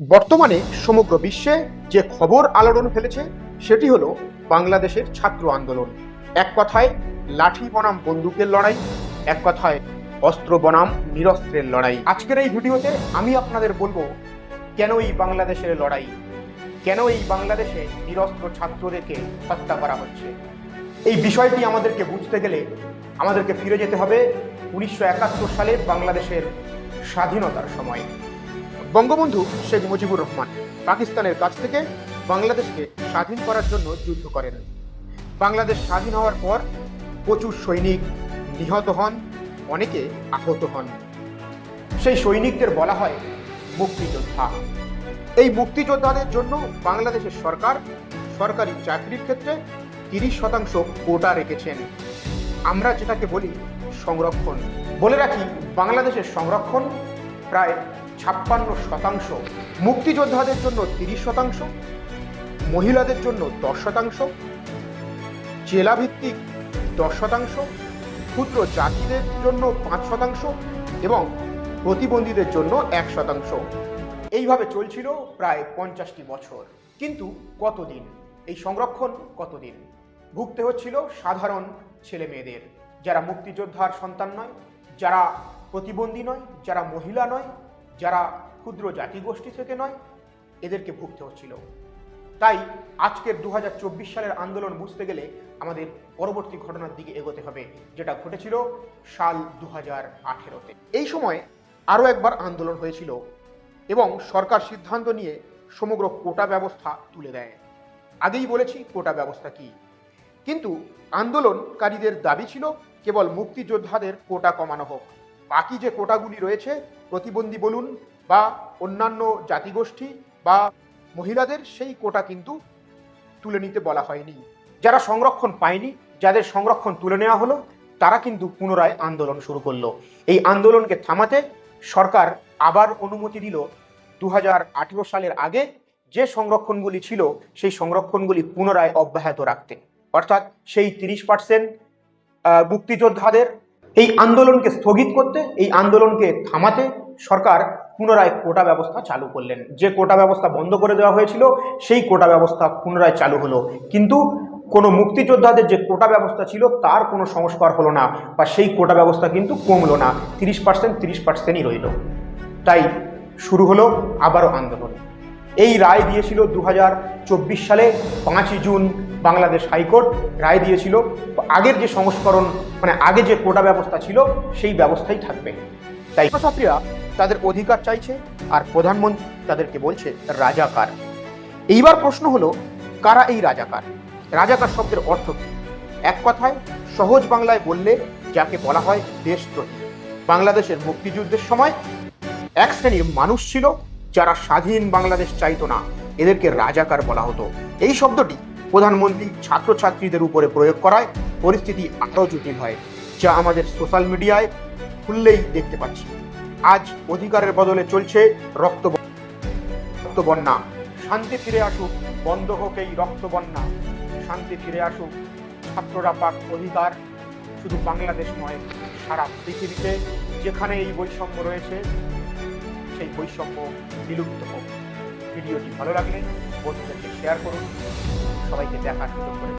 বর্তমানে সমগ্র বিশ্বে যে খবর আলোড়ন ফেলেছে, সেটি হলো বাংলাদেশের ছাত্র আন্দোলন। এক কথায়, লাঠি বনাম বন্দুকের লড়াই, এক কথায়, অস্ত্র বনাম নিরস্ত্রের লড়াই। আজকের এই ভিডিওতে আমি আপনাদের বলব, কেন এই বাংলাদেশের লড়াই? কেন এই বাংলাদেশে নিরস্ত্র ছাত্রদেরকে হত্যা করা হচ্ছে? এই বিষয়টি আমাদেরকে বুঝতে গেলে আমাদেরকে ফিরে যেতে হবে উনিশশো একাত্তর সালে বাংলাদেশের স্বাধীনতার সময়। বঙ্গবন্ধু শেখ মুজিবুর রহমান পাকিস্তানের কাছ থেকে বাংলাদেশকে স্বাধীন করার জন্য যুদ্ধ করেন। বাংলাদেশ স্বাধীন হওয়ার পর প্রচুর সৈনিক নিহত হন, অনেকে আহত হন। সেই সৈনিকদের বলা হয় মুক্তিযোদ্ধা। এই মুক্তিযোদ্ধাদের জন্য বাংলাদেশের সরকার সরকারি চাকরির ক্ষেত্রে তিরিশ শতাংশ কোটা রেখেছেন। আমরা যেটাকে বলি সংরক্ষণ। বলে রাখি, বাংলাদেশের সংরক্ষণ প্রায় ছাপ্পান্ন শতাংশ। মুক্তিযোদ্ধাদের জন্য তিরিশ শতাংশ, মহিলাদের জন্য দশ শতাংশ, জেলাভিত্তিক দশ শতাংশ, ক্ষুদ্র জাতিদের জন্য পাঁচ শতাংশ এবং প্রতিবন্ধীদের জন্য এক শতাংশ। এইভাবে চলছিল প্রায় পঞ্চাশটি বছর। কিন্তু কতদিন? এই সংরক্ষণ কতদিন? ভুগতে হচ্ছিল সাধারণ ছেলে মেয়েদের যারা মুক্তিযোদ্ধার সন্তান নয়, যারা প্রতিবন্ধী নয়, যারা মহিলা নয় যারা ক্ষুদ্র জাতিগোষ্ঠী থেকে নয়, এদেরকে ভুগতে হচ্ছিল। তাই আজকের দু হাজার চব্বিশ সালের আন্দোলন বুঝতে গেলে আমাদের পরবর্তী ঘটনার দিকে এগোতে হবে, যেটা ঘটেছিল সাল দু হাজার আঠেরোতে। এই সময় আরও একবার আন্দোলন হয়েছিল এবং সরকার সিদ্ধান্ত নিয়ে সমগ্র কোটা ব্যবস্থা তুলে দেয়। আগেই বলেছি কোটা ব্যবস্থা কি। কিন্তু আন্দোলনকারীদের দাবি ছিল কেবল মুক্তিযোদ্ধাদের কোটা কমানো হোক। বাকি যে কোটাগুলি রয়েছে, প্রতিবন্ধী বলুন বা অন্যান্য জাতিগোষ্ঠী বা মহিলাদের, সেই কোটা কিন্তু তুলে নিতে বলা হয়নি। যারা সংরক্ষণ পায়নি, যাদের সংরক্ষণ তুলে নেওয়া হলো, তারা কিন্তু পুনরায় আন্দোলন শুরু করল। এই আন্দোলনকে থামাতে সরকার আবার অনুমতি দিল। দু হাজার আঠেরো সালের আগে যে সংরক্ষণগুলি ছিল, সেই সংরক্ষণগুলি পুনরায় অব্যাহত রাখতে। অর্থাৎ সেই তিরিশ পার্সেন্ট মুক্তিযোদ্ধাদের এই আন্দোলনকে স্থগিত করতে, এই আন্দোলনকে থামাতে সরকার পুনরায় কোটা ব্যবস্থা চালু করলেন। যে কোটা ব্যবস্থা বন্ধ করে দেওয়া হয়েছিল, সেই কোটা ব্যবস্থা পুনরায় চালু হলো। কিন্তু কোনো মুক্তিযোদ্ধাদের যে কোটা ব্যবস্থা ছিল, তার কোনো সংস্কার হলো না বা সেই কোটা ব্যবস্থা কিন্তু কমলো না। তিরিশ পার্সেন্ট, তিরিশ পার্সেন্টই রইল। তাই শুরু হলো আবারও আন্দোলন। এই রায় দিয়েছিল দু হাজার চব্বিশ সালে পাঁচই জুন বাংলাদেশ হাইকোর্ট। রায় দিয়েছিল আগের যে সংস্করণ মানে আগে যে কোটা ব্যবস্থা ছিল, সেই ব্যবস্থাই থাকবে। তাই ছাত্রীরা তাদের অধিকার চাইছে আর প্রধানমন্ত্রী তাদেরকে বলছে, রাজাকার। এইবার প্রশ্ন হলো, কারা এই রাজাকার? রাজাকার শব্দের অর্থ কি? এক কথায়, সহজ বাংলায় বললে যাকে বলা হয় দেশদ্রোহী। বাংলাদেশের মুক্তিযুদ্ধের সময় এক শ্রেণির মানুষ ছিল যারা স্বাধীন বাংলাদেশ চাইতো না, এদেরকে রাজাকার বলা হতো। এই শব্দটি প্রধানমন্ত্রী ছাত্রছাত্রীদের উপরে প্রয়োগ করায় পরিস্থিতি আরও জটিল হয়, যা আমাদের সোশ্যাল মিডিয়ায় খুললেই দেখতে পাচ্ছি। আজ অধিকারের বদলে চলছে রক্ত রক্ত বন্যা শান্তি ফিরে আসুক, বন্ধ হোক এই রক্ত বন্যা শান্তি ফিরে আসুক, ছাত্ররা পাক অধিকার। শুধু বাংলাদেশ নয়, সারা পৃথিবীতে যেখানে এই বৈষম্য রয়েছে সেই বৈষম্য বিলুপ্ত হোক ভিডিওটি ভালো লাগলে বন্ধুদেরকে শেয়ার করুন সবাইকে দেখার সুযোগ করে।